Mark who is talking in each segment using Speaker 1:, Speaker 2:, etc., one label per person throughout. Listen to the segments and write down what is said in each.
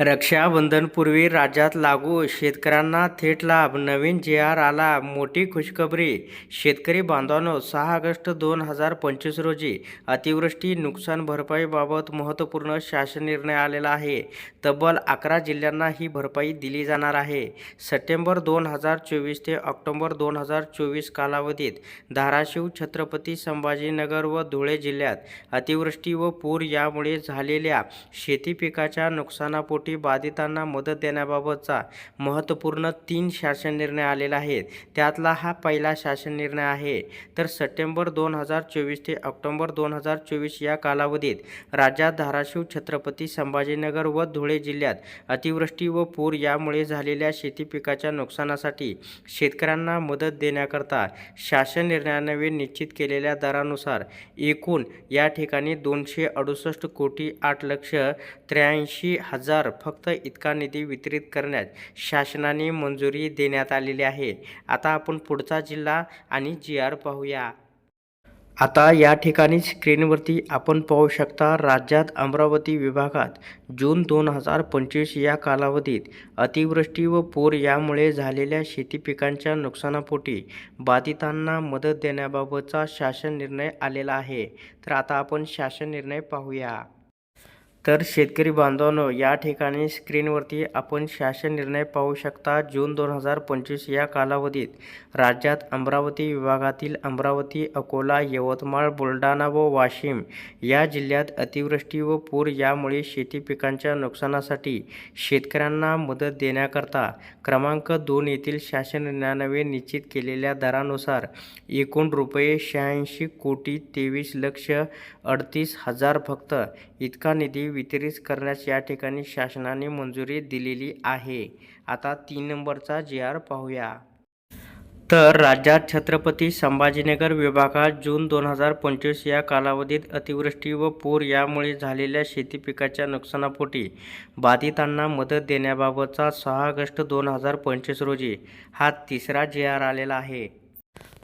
Speaker 1: रक्षाबंधनपूर्वी राज्यात लागू शेतकऱ्यांना थेट लाभ. नवीन जे आर आला. मोठी खुशखबरी. शेतकरी बांधवांनो सहा ऑगस्ट दोन हजार पंचवीस रोजी अतिवृष्टी नुकसान भरपाईबाबत महत्त्वपूर्ण शासन निर्णय आलेला आहे. तब्बल अकरा जिल्ह्यांना ही भरपाई दिली जाणार आहे. सप्टेंबर दोन हजार चोवीस ते ऑक्टोबर दोन हजार चोवीस कालावधीत धाराशिव छत्रपती संभाजीनगर व धुळे जिल्ह्यात अतिवृष्टी व पूर यामुळे झालेल्या शेती पिकाच्या नुकसानापोटी बाधितांना मदत देण्याबाबतचा महत्त्वपूर्ण तीन शासन निर्णय आलेला आहे त्यातला हा पहिला शासन निर्णय आहे तर सप्टेंबर दोन हजार चोवीस ते ऑक्टोबर दोन हजार चोवीस या कालावधीत राज्यात धाराशिव छत्रपती संभाजीनगर व धुळे जिल्ह्यात अतिवृष्टी व पूर यामुळे झालेल्या शेती पिकाच्या नुकसानासाठी शेतकऱ्यांना मदत देण्याकरता शासन निर्णयाने निश्चित केलेल्या दरानुसार एकूण या ठिकाणी दोनशे अडुसष्ट कोटी आठ लक्ष त्र्याऐंशी हजार फक्त इतका निधी वितरित करण्यास शासनाने मंजुरी देण्यात आलेली आहे. आता आपण पुढचा जिल्हा आणि जी आर पाहूया. आता या ठिकाणी स्क्रीनवरती आपण पाहू शकता राज्यात अमरावती विभागात जून दोन हजार पंचवीस या कालावधीत अतिवृष्टी व पूर यामुळे झालेल्या शेती पिकांच्या नुकसानापोटी बाधितांना मदत देण्याबाबतचा शासन निर्णय आलेला आहे. तर आता आपण शासन निर्णय पाहूया. तर शेतकरी बांधवांनो या ठिकाणी स्क्रीनवरती आपण शासन निर्णय पाहू शकता. जून दोन हजार पंचवीस या कालावधीत राज्यात अमरावती विभागातील अमरावती अकोला यवतमाळ बुलढाणा व वाशिम या जिल्ह्यात अतिवृष्टी व पूर यामुळे शेती पिकांच्या नुकसानासाठी शेतकऱ्यांना मदत देण्याकरता क्रमांक दोन येथील शासन निर्णयानवे निश्चित केलेल्या दरानुसार एकूण रुपये शहाऐंशी कोटी तेवीस लक्ष अडतीस हजार फक्त इतका निधी वितरित करण्यास या ठिकाणी शासनाने मंजुरी दिलेली आहे. आता तीन नंबरचा जी आर पाहूया. तर राज्यात छत्रपती संभाजीनगर विभागात जून दोन हजार पंचवीस या कालावधीत अतिवृष्टी व पूर यामुळे झालेल्या शेती पिकाच्या नुकसानापोटी बाधितांना मदत देण्याबाबतचा सहा ऑगस्ट दोन हजार पंचवीस रोजी हा तिसरा जे आर आलेला आहे.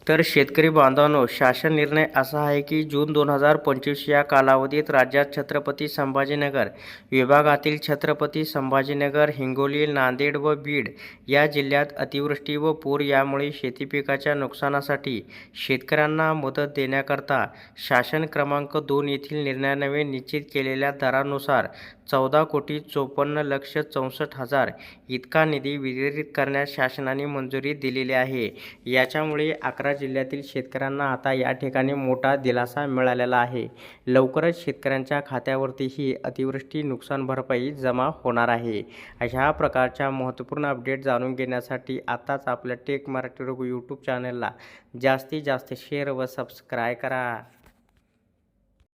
Speaker 1: तर शेतकरी बांधवांनो शासन निर्णय असा आहे की जून दोन हजार पंचवीस या कालावधीत राज्यात छत्रपती संभाजीनगर विभागातील छत्रपती संभाजीनगर हिंगोली नांदेड व बीड या जिल्ह्यात अतिवृष्टी व पूर यामुळे शेती पिकाच्या नुकसानासाठी शेतकऱ्यांना मदत देण्याकरता शासन क्रमांक दोन येथील निर्णयानवे निश्चित केलेल्या दरानुसार चौदा कोटी चोपन्न लक्ष चौसष्ट हजार इतका निधी वितरित करण्यास शासनाने मंजुरी दिलेली आहे. याच्यामुळे अकरा जिल्ह्यातील शेतकऱ्यांना आता या ठिकाणी मोठा दिलासा मिळालेला आहे. लवकरच शेतकऱ्यांच्या खात्यावरतीही अतिवृष्टी नुकसान भरपाई जमा होणार आहे. अशा प्रकारच्या महत्त्वपूर्ण अपडेट जाणून घेण्यासाठी आत्ताच आपल्या टेक मराठी रोग यूट्यूब चॅनलला जास्तीत जास्त शेअर व सबस्क्राय करा.